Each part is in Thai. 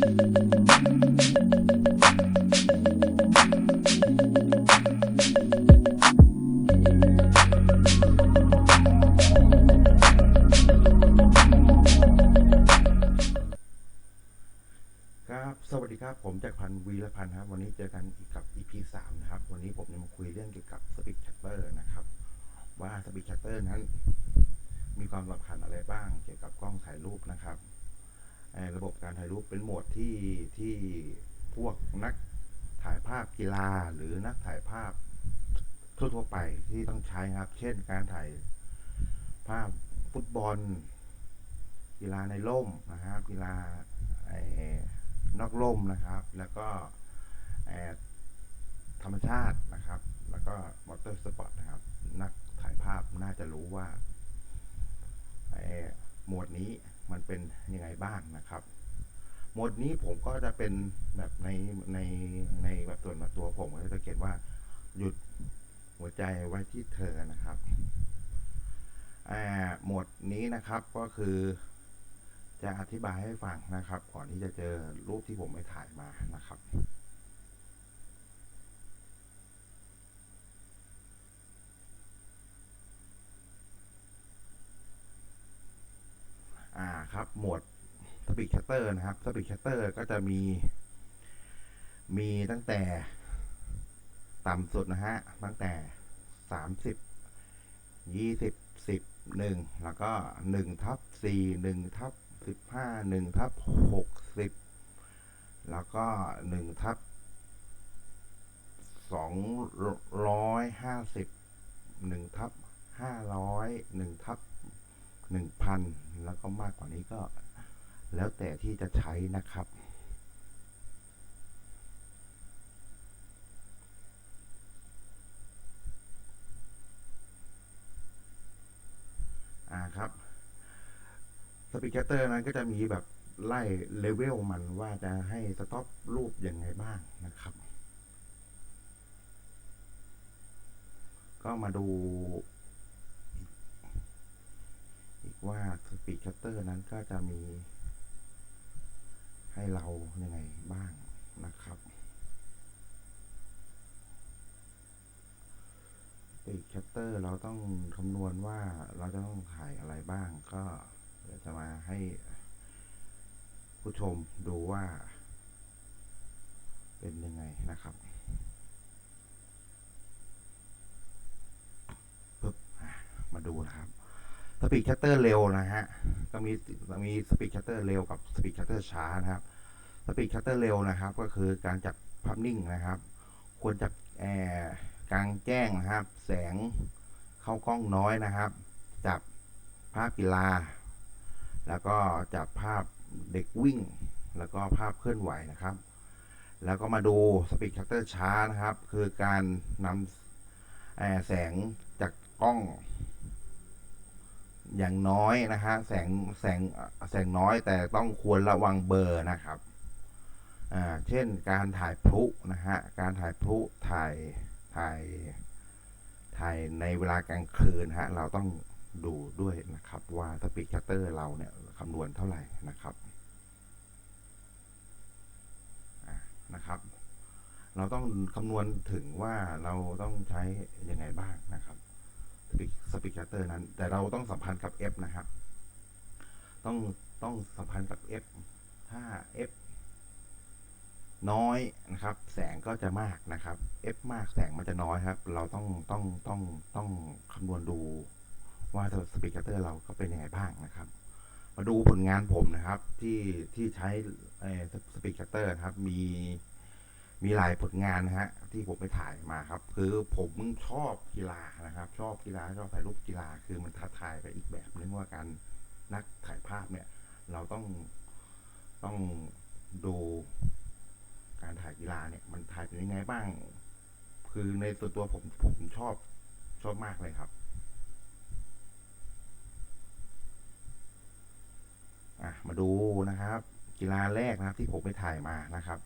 ครับสวัสดีครับ ผมจากพันธ์วีรพันธ์ครับ วันนี้เจอกันอีกกับ EP สามนะครับ วันนี้ผมจะมาคุยเรื่องเกี่ยวกับสปีดชัตเตอร์นะครับ ว่าสปีดชัตเตอร์นั้น มีความสำคัญอะไรบ้างเกี่ยวกับกล้องถ่ายรูปนะครับ ระบบการถ่ายรูปเป็นโหมดที่ที่พวกนักถ่ายภาพกีฬาหรือนักถ่ายภาพทั่วๆไปที่ต้องใช้ครับ เช่นการถ่ายภาพฟุตบอล กีฬาในร่มนะครับ กีฬานอกร่มนะครับ แล้วก็ธรรมชาตินะครับ แล้วก็มอเตอร์สปอร์ตนะครับ นักถ่ายภาพน่าจะรู้ว่าหมวดนี้ มันเป็นยังไงบ้างนะครับหมดนี้ผมก็จะเป็นแบบในในในแบบส่วนตัวผมก็จะเขียนว่าหยุดหัวใจไว้ที่เธอนะครับอ่าหมดนี้นะครับก็คือจะอธิบายให้ฟังนะครับ ก่อนที่จะเจอรูปที่ผมไปถ่ายมานะครับ อ่า หมวดสปีดชัตเตอร์นะครับสปีดชัตเตอร์ก็จะมี มีตั้งแต่ ต่ำสุดนะฮะ ตั้งแต่สามสิบยี่สิบสิบหนึ่งแล้วก็หนึ่งทับสี่หนึ่งทับสิบห้าหนึ่งทับหกสิบแล้วก็หนึ่งทับสองร้อยห้าสิบหนึ่งทับห้าร้อยหนึ่งทับ หนึ่งพันแล้วก็มากกว่านี้ก็แล้วแต่ที่จะใช้นะครับ อ่าครับสปีดชัตเตอร์นั้นก็จะมีแบบไล่เลเวลมันว่าจะให้สต็อปรูปยังไงบ้างนะครับ ก็มาดู ว่าสปีดชัตเตอร์นั้นก็จะมีให้เรายังไงบ้างนะครับปีกชัตเตอร์เราต้องคำนวณว่าเราจะต้องถ่ายอะไรบ้าง ก็เดี๋ยวจะมาให้ผู้ชมดูว่า เป็นยังไงนะครับปึ๊บอะมาดูนะครับ สปีดชัตเตอร์เร็วนะฮะก็มีมีสปีดชัตเตอร์เร็วกับสปีดชัตเตอร์ช้านะครับสปีดชัตเตอร์เร็วนะครับ ก็คือการจับภาพนิ่งนะครับ ควรจับแอร์กลางแจ้งนะครับ แสงเข้ากล้องน้อยนะครับ จับภาพกีฬา แล้วก็จับภาพเด็กวิ่ง แล้วก็ภาพเคลื่อนไหวนะครับ แล้วก็มาดูสปีดชัตเตอร์ช้านะครับ คือการนำแสงจากกล้อง อย่างน้อยนะฮะแสงแสงแสงน้อยแต่ต้องควรระวังเบอร์นะครับอ่าเช่นการถ่ายพลุนะฮะการถ่ายพลุถ่ายถ่ายถ่ายในเวลากลางคืนฮะเราต้องดูด้วยนะครับว่าสปีดชัตเตอร์เราเนี่ยคำนวณเท่าไหร่นะครับอะนะครับ เราต้องคำนวณถึงว่าเราต้องใช้ยังไงบ้างนะครับ สปีดสปีดชัตเตอร์นั้น แต่เราต้องสัมพันธ์กับ F นะครับ ต้องต้องสัมพันธ์กับ F ถ้า F น้อยนะครับ แสงก็จะมากนะครับ F มากแสงมันจะน้อยครับ เราต้องต้องต้องต้องคำนวณดูว่าสปีดชัตเตอร์เราก็เป็นยังไงบ้างนะครับ มาดูผลงานผมนะครับ ที่ที่ใช้สปีดชัตเตอร์ครับมี มีหลายผลงานนะฮะที่ผมไปถ่ายมาครับ คือผมชอบกีฬานะครับ ชอบกีฬาชอบถ่ายรูปกีฬาคือมันท้าทายไปอีกแบบนึงว่าการนักถ่ายภาพเนี่ย เราต้องต้องดูการถ่ายกีฬาเนี่ย มันถ่ายเป็นยังไงบ้าง คือในส่วนตัวผมผมชอบชอบมากเลยครับอะมาดูนะครับ กีฬาแรกนะครับ ที่ผมไปถ่ายมานะครับ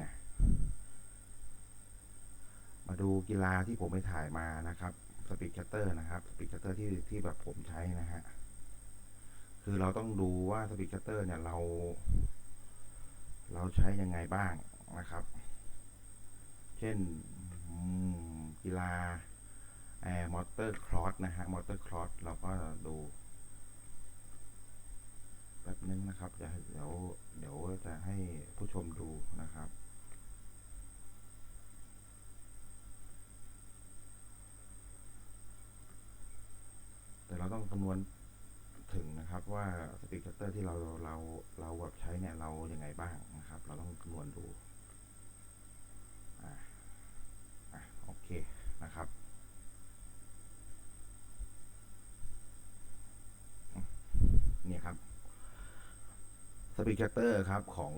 นะมา ดูกีฬาที่ผมไปถ่ายมานะครับสปีดชัตเตอร์นะครับสปีดชัตเตอร์ที่ที่แบบผมใช้นะฮะคือเราต้องดูว่าสปีดชัตเตอร์เนี่ยเรา เราใช้ยังไงบ้างนะครับ เช่นกีฬาแอร์มอเตอร์คลอสนะฮะมอเตอร์คลอสเราก็ดูแป๊บนึงนะครับเดี๋ยวเดี๋ยวจะให้ผู้ชมดูนะครับ ต้องคำนวณถึงนะครับว่าสปีดคัตเตอร์ที่เราเราเราแบบใช้เนี่ยเรายังไงบ้างนะครับ เราต้องคำนวณดูอ่าอะโอเคนะครับเนี่ยครับสปีดคัตเตอร์ครับของ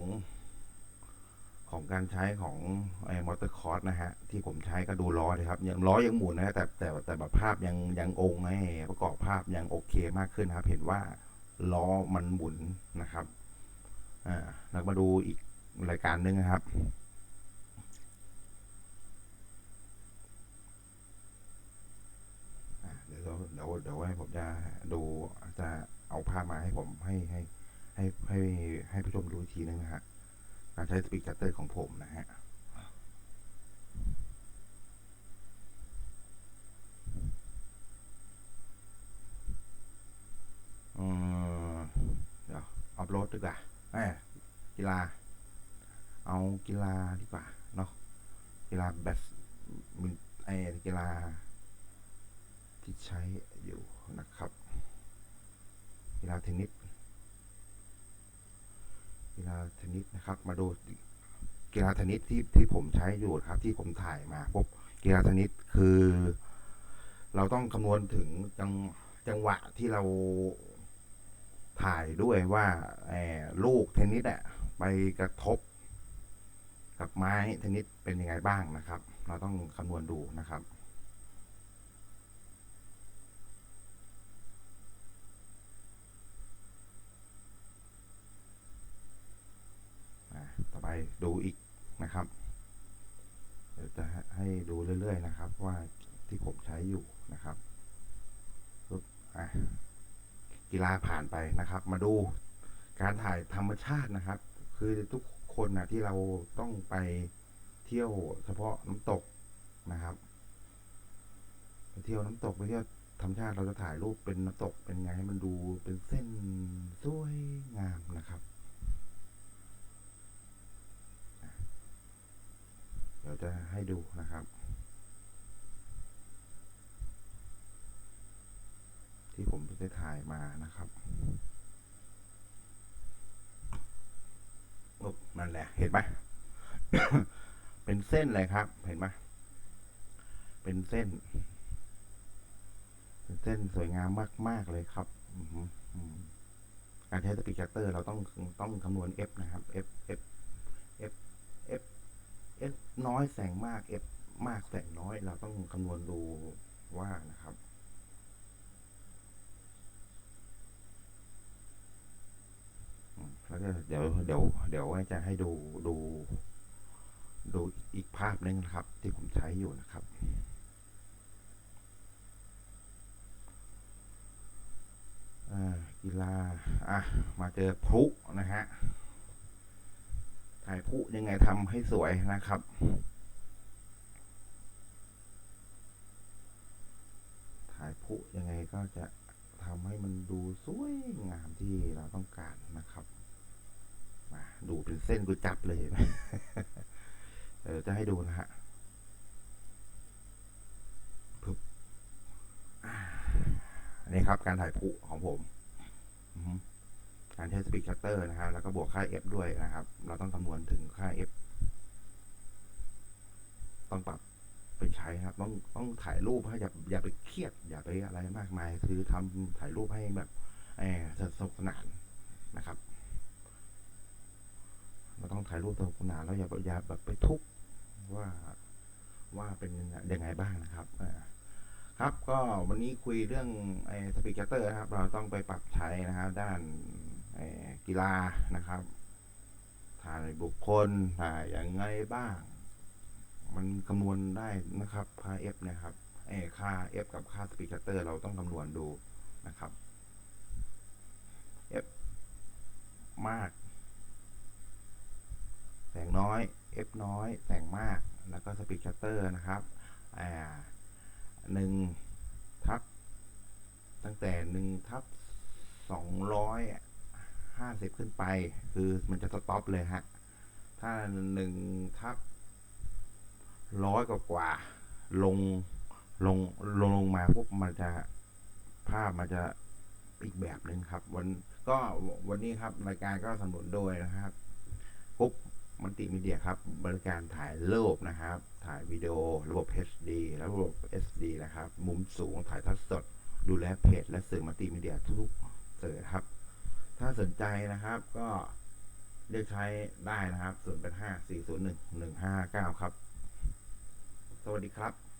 ของการใช้ของไอ้มอเตอร์คอร์สนะฮะ ที่ผมใช้ก็ดูล้อเลยครับยังล้อยังหมุนนะแต่แต่แต่แบบภาพยังยังองค์ให้ประกอบภาพยังโอเคมากขึ้นนะครับ เห็นว่าล้อมันหมุนนะครับอ่าแล้วมาดูอีกรายการหนึงนะครับอะเดี๋ยวเดี๋ยวเดี๋ยวให้ผมจะดูจะเอาภาพมาให้ผมให้ให้ให้ให้ให้ผู้ชมดูอีกทีนึงนะฮะ การใช้สปีดชัตเตอร์ของผมนะฮะอืมเดี๋ยวอัพโหลดดีกว่าแหมกีฬา เอากีฬาดีกว่าเนาะกีฬาแบดมินไอกีฬา ที่ใช้อยู่นะครับกีฬาเทนนิส กีฬาเทนนิสนะครับ มาดูกีฬาเทนนิสที่ที่ผมใช้อยู่ครับ ที่ผมถ่ายมาพบกีฬาเทนนิสคือ เราต้องคำนวณถึงจังจังหวะที่เราถ่ายด้วยว่าเอ่อลูกเทนนิสอะไปกระทบ กับไม้เทนนิสเป็นยังไงบ้างนะครับ เราต้องคำนวณดูนะครับ อ่ ไปดูอีกนะครับ เดี๋ยวจะให้ดูเรื่อย ๆ นะครับ ว่าที่ผมใช้อยู่นะครับปึ๊บอะกีฬาผ่านไปนะครับ มาดูการถ่ายธรรมชาตินะครับ คือทุกคนนะที่เราต้องไปเที่ยวเฉพาะน้ำตกนะครับไปเที่ยวน้ำตกไปเที่ยวธรรมชาติเราจะถ่ายรูปเป็นน้ำตกเป็นไงให้มันดูเป็นเส้นสวยงามนะครับ เดี๋ยวจะให้ดูนะครับ ที่ผมได้ถ่ายมานะครับอุ๊บนั่นแหละ เห็นไหมเป็นเส้นเลยครับ เห็นไหมเป็นเส้น เป็นเส้นสวยงามมาก ๆ เลยครับอือหืออืมการใช้สปีดคัตเตอร์เราต้องต้องคำนวณ f นะครับ f f f น้อยแสงมาก f มากแสงน้อย เราต้องคำนวณดูว่านะครับแล้วก็เดี๋ยวเดี๋ยวเดี๋ยวจะให้ดูดูดูอีกภาพหนึงนะครับ ที่ผมใช้อยู่นะครับอ่ากีฬาอะมาเจอพลุนะฮะายพลุยังไงทำให้สวยนะครับถ่ายพลุยังไงก็จะทำให้มันดูสวยงามที่เราต้องการนะครับมาดูเป็นเส้นกูจับเลยเดี๋ยวจะให้ดูนะฮะปึ๊บนี่ครับการถ่ายพลุของผม อื การใช้สปีดคัตเตอร์นะครับ แล้วก็บวกค่า f ด้วยนะครับ เราต้องคำนวณถึงค่า f ต้องปรับไปใช้ครับ ต้องต้องถ่ายรูปให้อย่าอย่าไปเครียด อย่าไปอะไรมากมาย คือทำถ่ายรูปให้แบบเออสนุกสนานนะครับ เราต้องถ่ายรูปสนุกสนานแล้วอย่าอย่าแบบไปทุกข์ว่าว่าเป็นยังไงบ้างนะครับครับก็วันนี้คุยเรื่องไอ้สปีดคัตเตอร์นะครับ เราต้องไปปรับใช้นะครับด้าน กีฬานะครับถ่ายบุคคลถ่ายอย่างไงบ้าง มันคำนวณได้นะครับค่าเอฟนะครับไอ้ค่า f กับค่าสปีกเตอร์เราต้องคำนวณดูนะครับเอฟมาก แสงน้อยเอฟน้อย แสงมาก แล้วก็สปีกเตอร์นะครับอ่าหนึ่งทับ ตั้งแต่หนึ่งทับสองร้อย ห้าสิบขึ้นไป คือมันจะสต็อปเลยฮะ ถ้าหนึ่งทับร้อยกว่ากว่า ลงลงลงลงมาปุ๊บมันจะภาพมันจะอีกแบบหนึ่งครับ วันก็วันนี้ครับรายการก็สนับสนุนโดยนะครับปุ๊บมัลติมีเดียครับ บริการถ่ายรูปนะครับ ถ่ายวิดีโอระบบ HD และระบบ SD นะครับ มุมสูงถ่ายทอดสด ดูแลเพจและสื่อมัลติมีเดียทุกสื่อครับ ถ้าสนใจนะครับก็เรียกใช้ได้นะครับ 0 8 5 4 0 1 1 5 9 ครับ สวัสดีครับ